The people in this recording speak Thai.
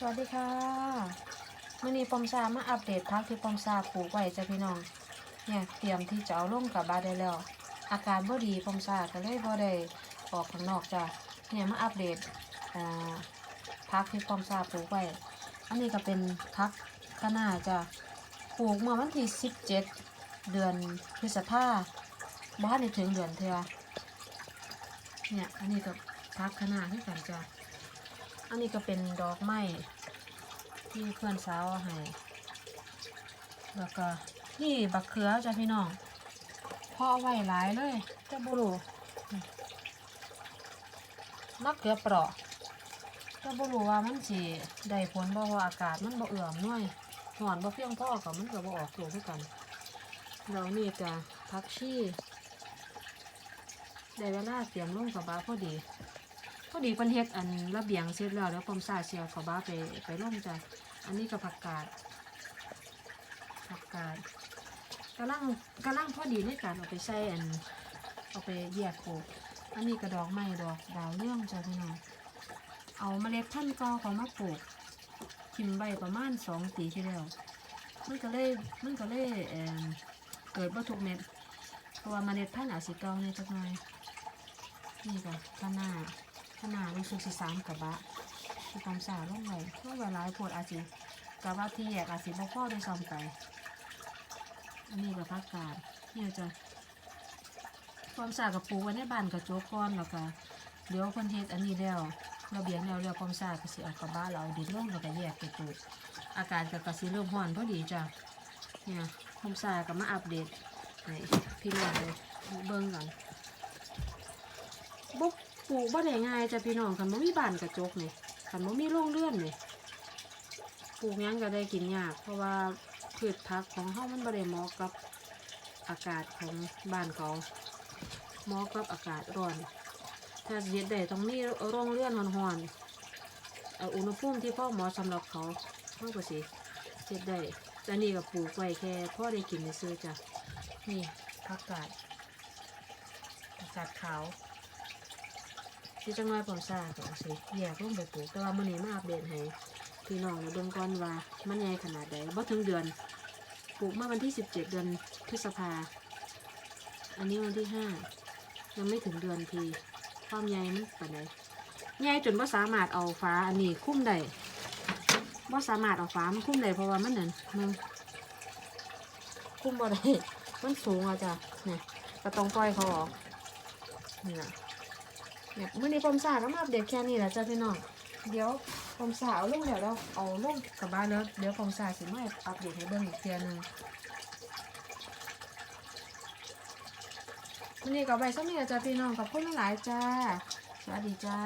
สวัสดีค่ะมื่อนี้ปอมซามาอัปเดตพักที่ปอมซาปลูกไว้จ้ะพี่น้อง เนี่ยเตรียมที่จะเอาลงกับบ้าได้แล้ว อากาศบ่ดีปอมซาก็เลยบ่ได้ออกข้างนอกจ้ะเนี่ยมาอัปเดตอ่าพักที่ปอมซาปลูกไว้ อันนี้ก็เป็นพักคะน้าจ้ะปลูกเมื่อวันที่17เดือนพฤษภาบ้านได้ถึงเดือนเทื่อเนี่ยอันนี้ก็พักคะน้าที่กันจ้ะอันนี้ก็เป็นดอกไม้ ที่เพื่อนสาวเอาให้แล้วก็นี่บักเขือจ้ะพี่น้องพ่อเอาไว้หลายเลยจะบุรุมักเขือเปราะจะบุรุว่ามันสิได้ผลบ่เพราะอากาศมันบ่เอื่อมน่วยหอนบ่เพียงพอกับมันก็บ่ออกตัวคือกันแล้วนี่จะพักชีได้เวลาเตรียมลงกับบาพอดี พอดีเพิ่นเฮ็ดอันระเบียงเสร็จแล้วแล้วปอมซาเชียวเขาบ้าไปไปล่มจ้ะอันนี้ก็ผักกาดผักกาดกำลังกำลังพอดีในการเอาไปใส่อันเอาไปแยกปลูกอันนี้กระดอกไม้ดอกดาวเรื่องจ้ะพี่น้องเอาเมล็ดพันธุ์ก่าเขามาปลูกทิมใบประมาณสองปีที่แล้วมันก็เลยมันก็เลยเอ่อเกิดบ่ทุกเม็ดเพราะว่าเมล็ดพันธุ์อาจสิเก่าในจักหน่อยนี่ก็ข้างหน้า ขนาดรู้สึกสิสามกะบะมีความสาลงไปเมื่อเวลาปวดอาจสิกะบะที่แยกอาจสิบ่พอด้วยซ้ำไป อันนี้ก็พักกาดเนี่ยจะความสากับปลูกไว้ในบ้านกับโจ๊กก้อนแล้วก็เดี๋ยวคนเฮ็ดอันนี้แล้วระเบียงแล้วแล้วความสาก็สิเอากระบะเราเอาดินลงแล้วก็แยกไปปลูกอากาศก็กระสิเริ่มร้อนพอดีจ้ะเนี่ยความสาก็มาอัปเดตให้พี่น้องเลยเบิ่งกันบุ๊ก ปลูกบ่ได้ง่ายจ้ะพี่น้องคันบ่มีบ้านกระจกนี่คันบ่มีโรงเรือนนี่ปลูกยังก็ได้กินยากเพราะว่าพืชผักของเฮามันบ่ได้เหมาะกับอากาศของบ้านเขาเหมาะกับอากาศร้อน ถ้าเฮ็ดได้ต้องมีโรงเรือนร้อนๆอุณหภูมิที่พอเหมาะสำหรับเขาเฮาก็สิเฮ็ดได้แต่นี่ก็ปลูกไว้แค่พ่อได้กินซื่อจ้ะนี่ผักกาดผักกาดขาว ที่จังหวัดผมทราก็สิแยกลงไปปลูกแต่ว่ามื้อนี้มาอัปเดตให้พี่น้องได้เบิ่งก่อนว่ามันใหญ่ขนาดใดบ่ถึงเดือนปลูกเมื่อวันที่ 17 เดือนพฤษภา อันนี้วันที่ 5 ยังไม่ถึงเดือนทีความใหญ่มันปานใดใหญ่จนบ่สามารถเอาฟ้าอันนี้คุ้มได้บ่สามารถเอาฟ้ามันคุ้มได้เพราะว่ามันนั่นมันคุ้มบ่ได้มันสูงอะจ้ะเนี่ยก็ต้องปล่อยเขาออกนี่แหละ เนี่ยมื่อนี้ผมสาก็มาอัปเดตแค่นี้แหละจ้าพี่น้องเดี๋ยวผมสาเอาลงเดี๋ยวเราเอาลงกลับบ้านแล้วเดี๋ยวผมสาสิมาอัปเดตให้เบิ่งอีกเทียนึงมื่อนี้ก็ใบส้มนี่แหละจ้าพี่น้องขอบคุณหลายจ้าสวัสดีจ้า